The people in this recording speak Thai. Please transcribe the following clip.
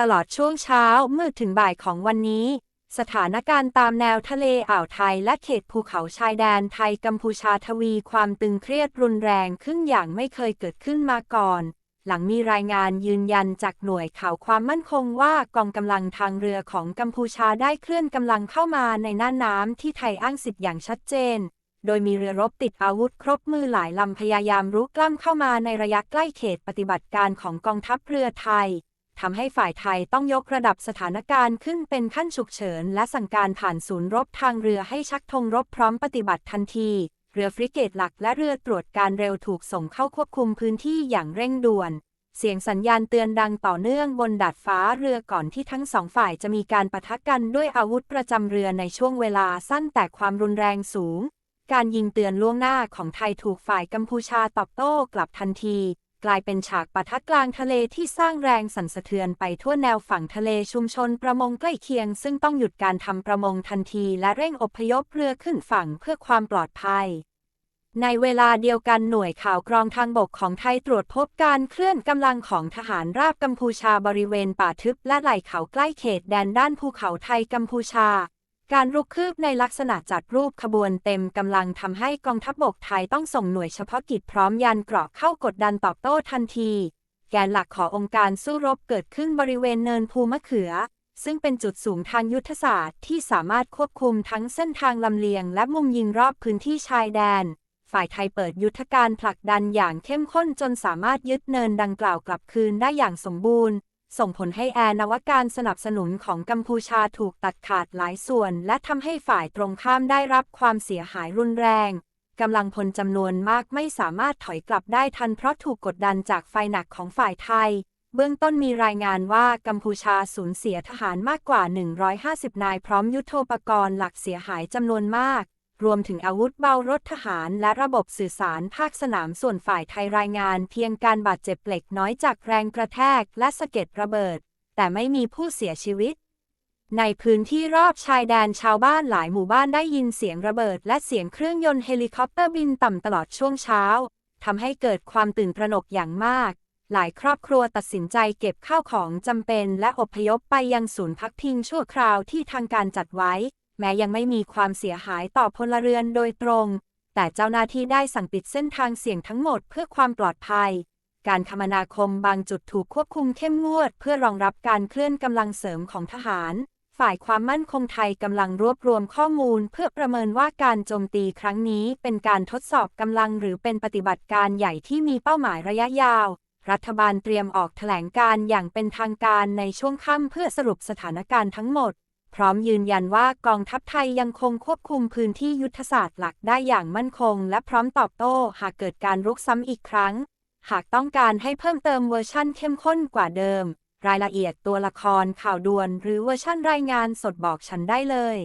ตลอดช่วงเช้ามืดถึงบ่ายของวันนี้ สถานการณ์ตามแนวทะเลอ่าวไทยและเขตภูเขาชายแดนไทยกัมพูชาทวีความตึงเครียดรุนแรงขึ้นอย่างไม่เคยเกิดขึ้นมาก่อน หลังมีรายงานยืนยันจากหน่วยข่าวความมั่นคงว่ากองกำลังทางเรือของกัมพูชาได้เคลื่อนกำลังเข้ามาในน่านน้ำที่ไทยอ้างสิทธิ์อย่างชัดเจนโดยมีเรือรบติดอาวุธครบมือหลายลำพยายามรุกล้ำเข้ามาในระยะใกล้เขตปฏิบัติการของกองทัพเรือไทย ทำให้ฝ่ายไทยต้องยกระดับสถานการณ์ขึ้นเป็นขั้นฉุกเฉิน และสั่งการผ่านศูนย์รบทางเรือให้ชักธงรบพร้อมปฏิบัติทันที เรือฟริเกตหลักและเรือตรวจการเร็วถูกส่งเข้าควบคุมพื้นที่อย่างเร่งด่วน เสียงสัญญาณเตือนดังต่อเนื่องบนดาดฟ้าเรือก่อนที่ทั้งสองฝ่ายจะมีการปะทะกันด้วยอาวุธประจำเรือในช่วงเวลาสั้นแต่ความรุนแรงสูง การยิงเตือนล่วงหน้าของไทยถูกฝ่ายกัมพูชาตอบโต้กลับทันที กลายเป็นฉากปะทะกลางทะเลที่สร้างแรงสั่นสะเทือนไปทั่วแนวฝั่งทะเลชุมชนประมงใกล้เคียง ซึ่งต้องหยุดการทำประมงทันทีและเร่งอพยพเรือขึ้นฝั่งเพื่อความปลอดภัยในเวลาเดียวกันหน่วยข่าวกรองทางบกของไทยตรวจพบการเคลื่อนกำลังของทหารราบกัมพูชาบริเวณป่าทึบและไหล่เขาใกล้เขตแดนด้านภูเขาไทยกัมพูชา การรุกคืบในลักษณะจัดรูปขบวนเต็มกำลังทำให้กองทัพบกไทยต้องส่งหน่วยเฉพาะกิจพร้อมยานเกราะเข้ากดดันตอบโต้ทันที แกนหลักขององค์การสู้รบเกิดขึ้นบริเวณเนินภูมะเขือ ซึ่งเป็นจุดสูงทางยุทธศาสตร์ที่สามารถควบคุมทั้งเส้นทางลำเลียง และมุมยิงรอบพื้นที่ชายแดน ฝ่ายไทยเปิดยุทธการผลักดันอย่างเข้มข้นจนสามารถยึดเนินดังกล่าวกลับคืนได้อย่างสมบูรณ์ ส่งผลให้แอร์นวการสนับสนุนของกัมพูชาถูกตัดขาดหลายส่วน และทำให้ฝ่ายตรงข้ามได้รับความเสียหายรุนแรงกำลังพลจำนวนมากไม่สามารถถอยกลับได้ทันเพราะถูกกดดันจากไฟหนักของฝ่ายไทย เบื้องต้นมีรายงานว่ากัมพูชาสูญเสียทหารมากกว่า 150 นายพร้อมยุทโธปกรณ์หลักเสียหายจำนวนมาก รวมถึงอาวุธเบารถทหารและระบบสื่อสารภาคสนามส่วนฝ่ายไทยรายงานเพียงการบาดเจ็บเล็กน้อยจากแรงกระแทกและสะเก็ดระเบิด แต่ไม่มีผู้เสียชีวิต ในพื้นที่รอบชายแดนชาวบ้านหลายหมู่บ้านได้ยินเสียงระเบิด และเสียงเครื่องยนต์เฮลิคอปเตอร์บินต่ำตลอดช่วงเช้าทำให้เกิดความตื่นตระหนกอย่างมาก หลายครอบครัวตัดสินใจเก็บข้าวของจำเป็นและอพยพไปยังศูนย์พักพิงชั่วคราวที่ทางการจัดไว้ แม้ยังไม่มีความเสียหายต่อพลเรือนโดยตรง แต่เจ้าหน้าที่ได้สั่งปิดเส้นทางเสี่ยงทั้งหมดเพื่อความปลอดภัย การคมนาคมบางจุดถูกควบคุมเข้มงวด เพื่อรองรับการเคลื่อนกำลังเสริมของทหาร ฝ่ายความมั่นคงไทยกำลังรวบรวมข้อมูล เพื่อประเมินว่าการโจมตีครั้งนี้เป็นการทดสอบกำลังหรือเป็นปฏิบัติการใหญ่ที่มีเป้าหมายระยะยาวรัฐบาลเตรียมออกแถลงการอย่างเป็นทางการในช่วงค่ำเพื่อสรุปสถานการณ์ทั้งหมด พร้อมยืนยันว่ากองทัพไทยยังคงควบคุมพื้นที่ยุทธศาสตร์หลักได้อย่างมั่นคง และพร้อมตอบโต้หากเกิดการรุกซ้ำอีกครั้ง หากต้องการให้เพิ่มเติมเวอร์ชั่นเข้มข้นกว่าเดิม รายละเอียดตัวละครข่าวด่วน หรือเวอร์ชั่นรายงานสดบอกฉันได้เลย